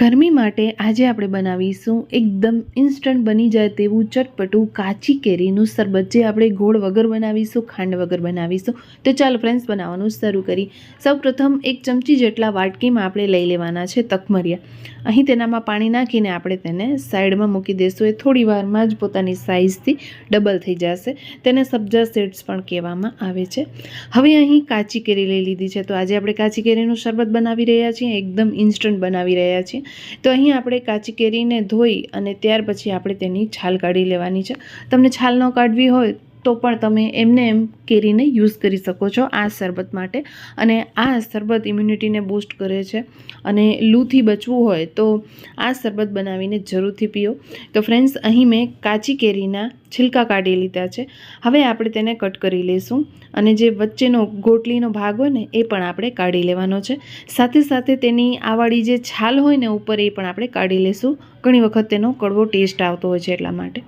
ગરમી માટે આજે આપણે બનાવીશું એકદમ ઇન્સ્ટન્ટ બની જાય તેવું ચટપટું કાચી કેરીનું શરબત. જે આપણે ગોળ વગર બનાવીશું, ખાંડ વગર બનાવીશું. તો ચાલો ફ્રેન્ડ્સ બનાવવાનું શરૂ કરી. સૌપ્રથમ એક ચમચી જેટલા વાટકીમાં આપણે લઈ લેવાના છે તકમરિયા. અહીં તેનામાં પાણી નાખીને આપણે તેને સાઈડમાં મૂકી દઈશું એ થોડી વારમાં જ પોતાની સાઇઝથી ડબલ થઈ જશે. તેને સબ્જા સેટ્સ પણ કહેવામાં આવે છે. હવે અહીં કાચી કેરી લઈ લીધી છે. તો આજે આપણે કાચી કેરીનું શરબત બનાવી રહ્યા છીએ. એકદમ ઇન્સ્ટન્ટ બનાવી રહ્યા છીએ. તો અહીં આપણે કાચી કેરીને ધોઈ અને ત્યાર પછી આપણે તેની છાલ કાઢી લેવાની છે. તમને છાલ ન કાઢવી હોય તો પણ તમે એમને એમ કેરીને યુઝ કરી શકો છો આ શરબત માટે. અને આ શરબત ઇમ્યુનિટીને બૂસ્ટ કરે છે. અને લૂથી બચવું હોય તો આ શરબત બનાવીને જરૂરથી પીઓ. તો ફ્રેન્ડ્સ અહીં મેં કાચી કેરીના છિલકા કાઢી લીધા છે. હવે આપણે તેને કટ કરી લઈશું અને જે વચ્ચેનો ગોટલીનો ભાગ હોય ને, એ પણ આપણે કાઢી લેવાનો છે. સાથે સાથે તેની આવાળી જે છાલ હોય ને, ઉપર એ પણ આપણે કાઢી લઈશું ઘણી વખત તેનો કડવો ટેસ્ટ આવતો હોય છે એટલા માટે.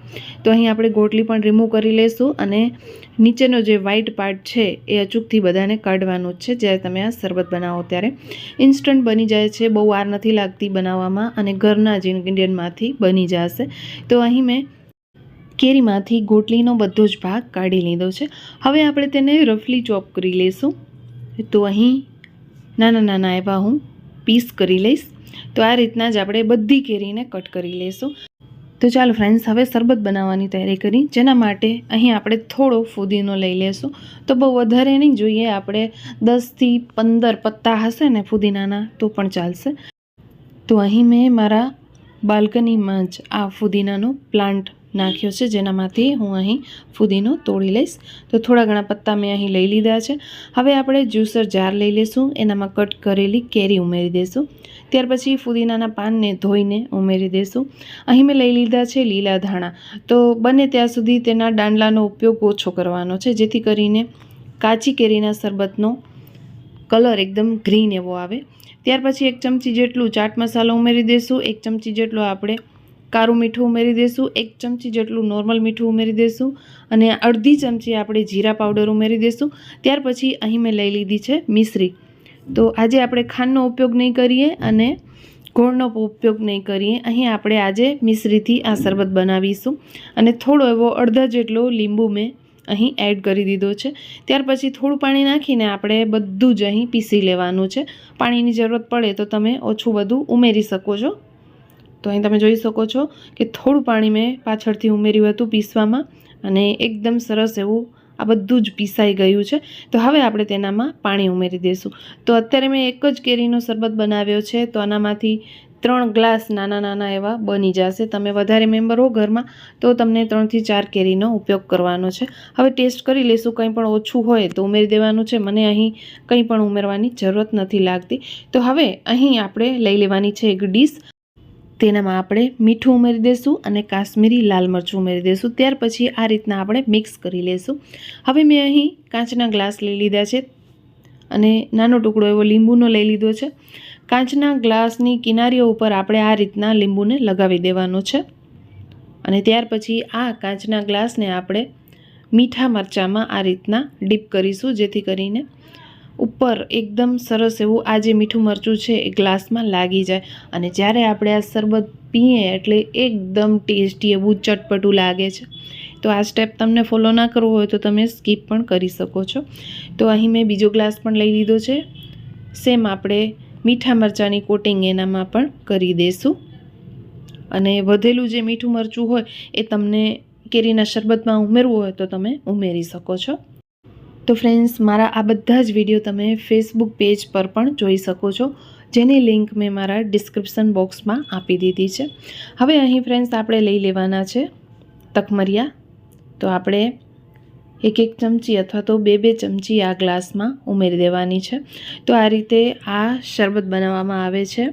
તો અહીં આપણે ગોટલી પણ રિમૂવ કરી લઈશું અને નીચેનો જે વ્હાઈટ પાર્ટ છે એ અચૂકથી બધાને કાઢવાનું જ છે. જ્યારે તમે આ શરબત બનાવો ત્યારે ઇન્સ્ટન્ટ બની જાય છે. બહુ વાર નથી લાગતી બનાવવામાં અને ઘરના જ ઇન્ગ્રીડિયન્ટમાંથી બની જશે. તો અહીં મેં કેરીમાંથી ગોટલીનો બધો જ ભાગ કાઢી લીધો છે. હવે આપણે તેને રફલી ચોપ કરી લઈશું. તો અહીં નાના નાના એવા હું. પીસ કરી લઈશ. તો આ રીતના જ આપણે બધી કેરીને કટ કરી લઈશું. તો ચાલો ફ્રેન્ડ્સ હવે શરબત બનાવવાની તૈયારી કરી. જેના માટે અહીં આપણે થોડો ફુદીનો લઈ લેશું તો બહુ વધારે નહીં, જોઈએ આપણે દસથી પંદર પત્તા હશે ને ફુદીનાના, તો પણ ચાલશે. તો અહીં મેં મારા બાલ્કનીમાં જ આ ફુદીનાનો પ્લાન્ટ નાખ્યો છે. જેનામાંથી હું અહીં ફુદીનો તોડી લઈશ. તો થોડા ઘણા પત્તા મેં અહીં લઈ લીધા છે. હવે આપણે જ્યુસર જાર લઈ લઈશું એનામાં કટ કરેલી કેરી ઉમેરી દઈશું ત્યાર પછી ફુદીનાના પાનને ધોઈને ઉમેરી દઈશું અહીં મેં લઈ લીધા છે લીલા ધાણા. તો બને ત્યાં સુધી તેના દાંડલાનો ઉપયોગ ઓછો કરવાનો છે. જેથી કરીને કાચી કેરીના શરબતનો કલર એકદમ ગ્રીન એવો આવે. ત્યાર પછી એક ચમચી જેટલું ચાટ મસાલો ઉમેરી દઈશું એક ચમચી જેટલો આપણે કારું મીઠું ઉમેરી દઈશું એક ચમચી જેટલું નોર્મલ મીઠું ઉમેરી દઈશું અને અડધી ચમચી આપણે જીરા પાવડર ઉમેરી દઈશું ત્યાર પછી અહીં મેં લઈ લીધી છે મિશ્રી. તો આજે આપણે ખાંડનો ઉપયોગ નહીં કરીએ અને ગોળનો ઉપયોગ નહીં કરીએ. અહીં આપણે આજે મિશ્રીથી આ શરબત બનાવીશું અને થોડો એવો અડધા જેટલો લીંબુ મેં અહીં એડ કરી દીધો છે. ત્યાર પછી થોડું પાણી નાખીને આપણે બધું જ અહીં પીસી લેવાનું છે. પાણીની જરૂરત પડે તો તમે ઓછું બધું ઉમેરી શકો છો. તો અહીં તમે જોઈ શકો છો કે થોડું પાણી મેં પાછળથી ઉમેર્યું હતું પીસવામાં અને એકદમ સરસ એવું આ બધું જ પીસાઈ ગયું છે. તો હવે આપણે તેનામાં પાણી ઉમેરી દઈશું. તો અત્યારે મેં એક જ કેરીનો શરબત બનાવ્યો છે, તો આનામાંથી ત્રણ ગ્લાસ નાના નાના એવા બની જશે. તમે વધારે મેમ્બર હો ઘરમાં, તો તમને ત્રણથી ચાર કેરીનો ઉપયોગ કરવાનો છે. હવે ટેસ્ટ કરી લઈશું કંઈ પણ ઓછું હોય તો ઉમેરી દેવાનું છે. મને અહીં કંઈ પણ ઉમેરવાની જરૂરત નથી લાગતી. તો હવે અહીં આપણે લઈ લેવાની છે એક ડીશ તેનામાં આપણે મીઠું ઉમેરી દઈશું અને કાશ્મીરી લાલ મરચું ઉમેરી દઈશું ત્યાર પછી આ રીતના આપણે મિક્સ કરી લઈશું હવે મેં અહીં કાચના ગ્લાસ લઈ લીધા છે અને નાનો ટુકડો એવો લીંબુનો લઈ લીધો છે. કાચના ગ્લાસની કિનારીઓ ઉપર આપણે આ રીતના લીંબુને લગાવી દેવાનો છે. અને ત્યાર પછી આ કાચના ગ્લાસને આપણે મીઠા મરચાંમાં આ રીતના ડીપ કરીશું, જેથી કરીને ઉપર એકદમ સરસ એવું આ જે મીઠું મરચું છે એ ગ્લાસમાં લાગી જાય. અને જ્યારે આપણે આ શરબત પીએ એટલે એકદમ ટેસ્ટી એવું ચટપટું લાગે છે. તો આ સ્ટેપ તમને ફોલો ના કરવો હોય તો તમે સ્કીપ પણ કરી શકો છો. તો અહીં મેં બીજો ગ્લાસ પણ લઈ લીધો છે. સેમ આપણે મીઠા મરચાંની કોટિંગ એનામાં પણ કરી દઈશું અને વધેલું જે મીઠું મરચું હોય એ તમને કેરીના શરબતમાં ઉમેરવું હોય તો તમે ઉમેરી શકો છો. તો ફ્રેન્ડ્સ મારા આ બધા જ વીડિયો તમે ફેસબુક પેજ પર પણ જોઈ શકો છો. જેની લિંક મેં મારા ડિસ્ક્રિપ્શન બોક્સમાં આપી દીધી છે. હવે અહીં ફ્રેન્ડ્સ આપણે લઈ લેવાના છે તકમરિયા. તો આપણે એક એક ચમચી અથવા તો બે બે ચમચી આ ગ્લાસમાં ઉમેરી દેવાની છે. તો આ રીતે આ શરબત બનાવવામાં આવે છે.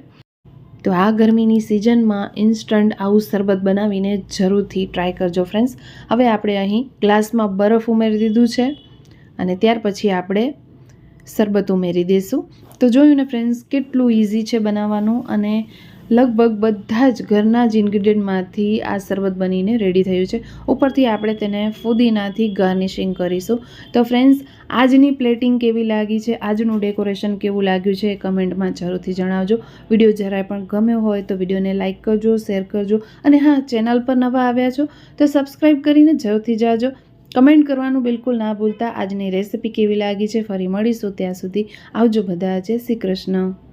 તો આ ગરમીની સિઝનમાં ઇન્સ્ટન્ટ આવું શરબત બનાવીને જરૂરથી ટ્રાય કરજો ફ્રેન્ડ્સ હવે આપણે અહીં ગ્લાસમાં બરફ ઉમેરી દીધું છે. અને ત્યાર પછી આપણે શરબત ઉમેરી દઈશું. તો જોયું ને ફ્રેન્ડ્સ કેટલું ઇઝી છે બનાવવાનું અને લગભગ બધા જ ઘરના જ ઇન્ગ્રીડિયન્ટમાંથી આ શરબત બનીને રેડી થયું છે. ઉપરથી આપણે તેને ફુદીનાથી ગાર્નિશિંગ કરીશું. તો ફ્રેન્ડ્સ આજની પ્લેટિંગ કેવી લાગી છે? આજનું ડેકોરેશન કેવું લાગ્યું છે એ કમેન્ટમાં જરૂરથી જણાવજો. વીડિયો જરાય પણ ગમ્યો હોય તો વિડીયોને લાઇક કરજો શેર કરજો અને હા ચેનલ પર નવા આવ્યા છો તો સબસ્ક્રાઈબ કરીને જરૂરથી જાજો. કમેન્ટ કરવાનું બિલકુલ ના ભૂલતા. આજની રેસિપી કેવી લાગી છે, ફરી મળીશું ત્યાં સુધી. આવજો બધા જય શ્રી કૃષ્ણ.